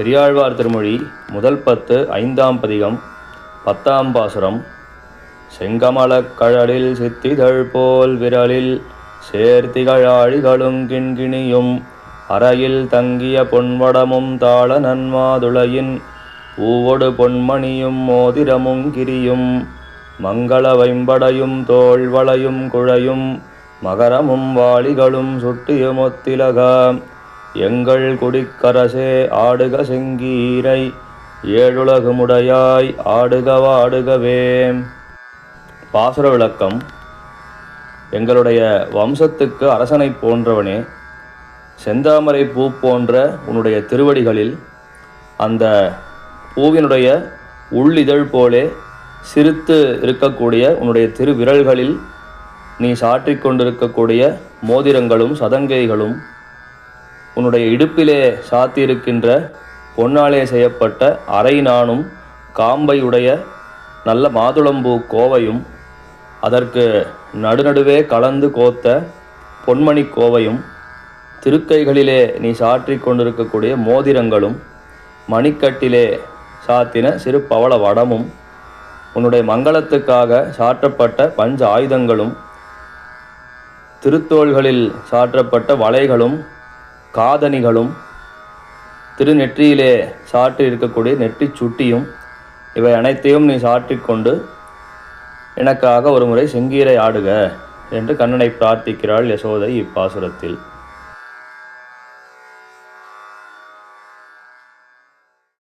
பெரியாழ்வார் திருமொழி முதல் பத்து ஐந்தாம் பதிகம் பத்தாம் பாசுரம். செங்கமலக் கழலில் சித்திதழ் போல் விரலில் சேர்த்திகழாழிகளும் கிண்கிணியும் அறையில் தங்கிய பொன்வடமும் தாள நன்மாதுளையின் பூவொடு பொன்மணியும் மோதிரமும் கிரியும் மங்கள வைம்படையும் தோள் வளையும் குழையும் மகரமும் வாளிகளும் சுட்டியுமொத்திலக எங்கள் குடிக்கரசே ஆடுக செங்கீரை ஏழுலகுமுடையாய் ஆடுக வாடுகவே பாசுர விளக்கம். எங்களுடைய வம்சத்துக்கு அரசனைப் போன்றவனே செந்தாமரை பூ போன்ற உன்னுடைய திருவடிகளில் அந்த பூவினுடைய உள்ளிதழ் போலே சிரித்து இருக்கக்கூடிய உன்னுடைய திருவிரல்களில் நீ சாற்றிக் கொண்டிருக்கக்கூடிய மோதிரங்களும் சதங்கைகளும் உன்னுடைய இடுப்பிலே சாத்தியிருக்கின்ற பொன்னாலே செய்யப்பட்ட அரை நானும் காம்பையுடைய நல்ல மாதுளம்பூ கோவையும் அதற்கு நடுநடுவே கலந்து கோத்த பொன்மணி கோவையும் திருக்கைகளிலே நீ சாற்றி கொண்டிருக்கக்கூடிய மோதிரங்களும் மணிக்கட்டிலே சாத்தின சிறு பவள வடமும் உன்னுடைய மங்களத்துக்காக சாற்றப்பட்ட பஞ்ச ஆயுதங்களும் திருத்தோள்களில் சாற்றப்பட்ட வளைகளும் காதணிகளும் திருநெற்றியிலே சாற்றி இருக்கக்கூடிய நெற்றிச் சுட்டியும் இவை அனைத்தையும் நீ சாற்றிக்கொண்டு எனக்காக ஒரு முறை செங்கீரை ஆடுக என்று கண்ணனை பிரார்த்திக்கிறாள் யசோதை இப்பாசுரத்தில்.